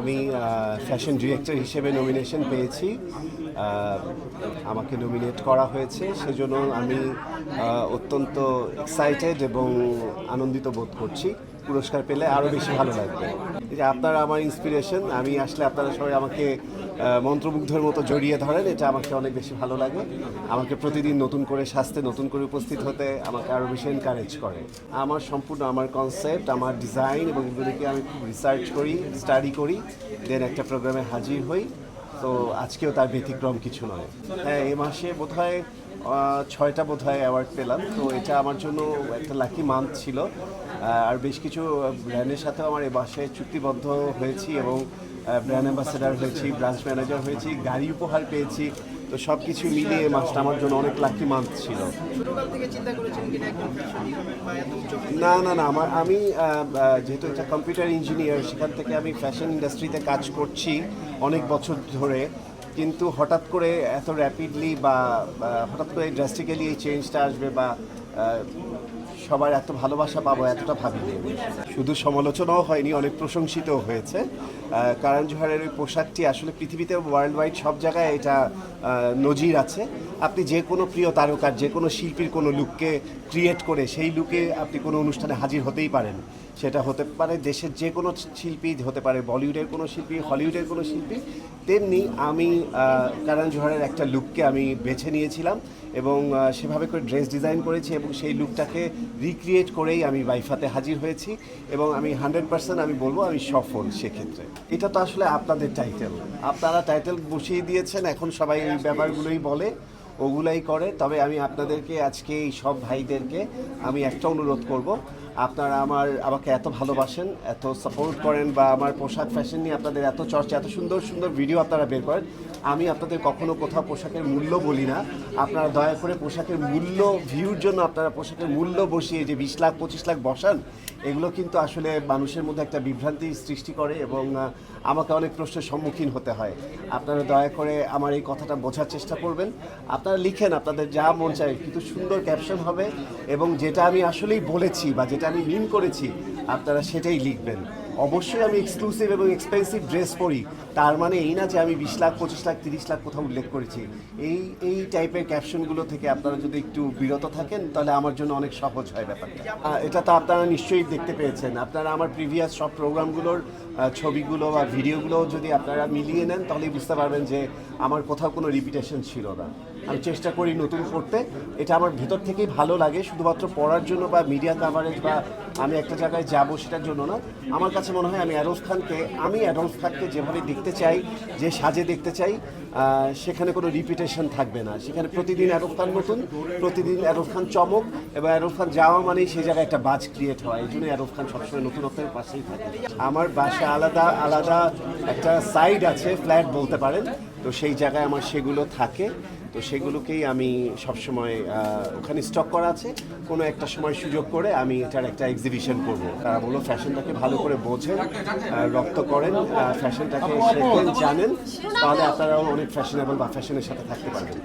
আমি fashion director হিসেবে nomination পেয়েছি। আমাকে নমিনেট করা হয়েছে। সেজন্য আমি অত্যন্ত এক্সাইটেড এবং আনন্দিত বোধ করছি। পুরস্কার পেলে আরও বেশি ভালো লাগবে। এই যে আপনারা আমার ইন্সপিরেশন আমি আসলে আপনারা সবাই আমাকে মন্ত্রমুগ্ধের মতো জড়িয়ে ধরেন এটা আমাকে অনেক বেশি ভালো লাগে। আমাকে প্রতিদিন নতুন করে সাজতে নতুন করে উপস্থিত হতে আমাকে আরও বেশি এনকারেজ করে। আমার সম্পূর্ণ আমার কনসেপ্ট আমার ডিজাইন এবং এগুলিকে আমি খুব রিসার্চ করি স্টাডি করি দেন একটা প্রোগ্রামে হাজির হই। তো আজকেও তার ব্যতিক্রম কিছু নয়। হ্যাঁ এ মাসে বোধহয় আহ, ছয়টা বোধহয় অ্যাওয়ার্ড পেলাম। তো এটা আমার জন্য একটা লাকি মান্থ ছিল। আর বেশ কিছু ব্র্যান্ডের সাথেও আমার এই বাসায় চুক্তিবদ্ধ হয়েছি এবং ব্র্যান্ড অ্যাম্বাসেডার হয়েছি ব্রাঞ্চ ম্যানেজার হয়েছি গাড়ি উপহার পেয়েছি। তো সব কিছু মিলিয়ে মাসটা আমার জন্য অনেক লাকি মান্থ ছিল। না না না আমার আমি যেহেতু একটা কম্পিউটার ইঞ্জিনিয়ার সেখান থেকে আমি ফ্যাশন ইন্ডাস্ট্রিতে কাজ করছি অনেক বছর ধরে। কিন্তু হঠাৎ করে এত র্যাপিডলি বা হঠাৎ করে ড্রাস্টিক্যালি এই চেঞ্জটা আসবে বা সবার এত ভালোবাসা পাবো, এতটা ভাবিনি। শুধু সমালোচনাও হয়নি, অনেক প্রশংসিতও হয়েছে। কারণ জোহারের ওই পোশাকটি আসলে পৃথিবীতে ওয়ার্ল্ড ওয়াইড সব জায়গায় এটা নজির আছে। আপনি যে কোনো প্রিয় তারকার, যে কোনো শিল্পীর কোনো লুককে ক্রিয়েট করে সেই লুকে আপনি কোনো অনুষ্ঠানে হাজির হতেই পারেন। সেটা হতে পারে দেশের যে কোনো শিল্পী, হতে পারে বলিউডের কোনো শিল্পী, হলিউডের কোনো শিল্পী। তেমনি আমি কারণ জোহারের একটা লুককে আমি বেছে নিয়েছিলাম এবং সেভাবে করে ড্রেস ডিজাইন করেছি এবং সেই লুকটাকে রিক্রিয়েট করেই আমি বাইফাতে হাজির হয়েছি এবং আমি হান্ড্রেড পার্সেন্ট আমি বলব আমি সফল সেক্ষেত্রে। এটা তো আসলে আপনাদের টাইটেল আপনারা টাইটেল বসিয়ে দিয়েছেন, এখন সবাই এই ব্যাপারগুলোই বলে, ওগুলাই করে। তবে আমি আপনাদেরকে আজকে এই সব ভাইদেরকে আমি একটা অনুরোধ করব আপনারা আমার, আমাকে এত ভালোবাসেন, এত সাপোর্ট করেন বা আমার পোশাক ফ্যাশন নিয়ে আপনাদের এত চর্চা, এত সুন্দর সুন্দর ভিডিও আপনারা বের করেন, আমি আপনাদের কখনো কোথাও পোশাকের মূল্য বলি না। আপনারা দয়া করে পোশাকের মূল্য ভিউর জন্য আপনারা পোশাকের মূল্য বসিয়ে যে বিশ লাখ, পঁচিশ লাখ বসান, এগুলো কিন্তু আসলে মানুষের মধ্যে একটা বিভ্রান্তি সৃষ্টি করে এবং আমাকে অনেক প্রশ্নের সম্মুখীন হতে হয়। আপনারা দয়া করে আমার এই কথাটা বোঝার চেষ্টা করবেন। আপনারা লিখেন আপনাদের যা মন চায়, কিন্তু সুন্দর ক্যাপশন হবে এবং যেটা আমি আসলেই বলেছি বা যেটা আমি মিন করেছি, আপনারা সেটাই লিখবেন। অবশ্যই আমি এক্সক্লুসিভ এবং এক্সপেন্সিভ ড্রেস পরি। তার মানে এই না যে আমি বিশ লাখ, পঁচিশ লাখ, তিরিশ লাখ কোথাও উল্লেখ করেছি। এই এই টাইপের ক্যাপশনগুলো থেকে আপনারা যদি একটু বিরত থাকেন, তাহলে আমার জন্য অনেক সহজ হয় ব্যাপারটা। এটা তো আপনারা নিশ্চয়ই দেখতে পেয়েছেন। আপনারা আমার প্রিভিয়াস সব প্রোগ্রামগুলোর ছবিগুলো বা ভিডিওগুলো যদি আপনারা মিলিয়ে নেন, তাহলেই বুঝতে পারবেন যে আমার কোথাও কোনো রিপিটেশন ছিল না। আমি চেষ্টা করি নতুন করতে। এটা আমার ভিতর থেকেই ভালো লাগে, শুধুমাত্র পড়ার জন্য বা মিডিয়া কাভারেজ বা আমি একটা জায়গায় যাব সেটার জন্য না। আমার কাছে মনে হয় আমি অ্যারোফ খানকে আমি অ্যারোফ খানকে যেভাবে দেখতে চাই, যে সাজে দেখতে চাই সেখানে কোনো রিপিটেশন থাকবে না। সেখানে প্রতিদিন অ্যারোফ খান নতুন, প্রতিদিন অ্যারোফ খান চমক এবং অ্যারোফ খান যাওয়া মানেই সেই জায়গায় একটা বাজ ক্রিয়েট হয়। এই জন্য অ্যারোফ খান সবসময় নতুনত্বের পাশেই থাকে। আমার বাসা আলাদা আলাদা একটা সাইড আছে ফ্ল্যাট বলতে পারেন। তো সেই জায়গায় আমার সেগুলো থাকে। তো সেগুলোকেই আমি সবসময় ওখানে স্টক করা আছে। কোনো একটা সময় সুযোগ করে আমি এটার একটা এক্সিবিশন করব। তারা বলল ফ্যাশনটাকে ভালো করে বোঝেন রক্ত রপ্ত করেন ফ্যাশনটাকে শেখেন জানেন। তাহলে আপনারাও অনেক ফ্যাশনেবল বা ফ্যাশনের সাথে থাকতে পারবেন।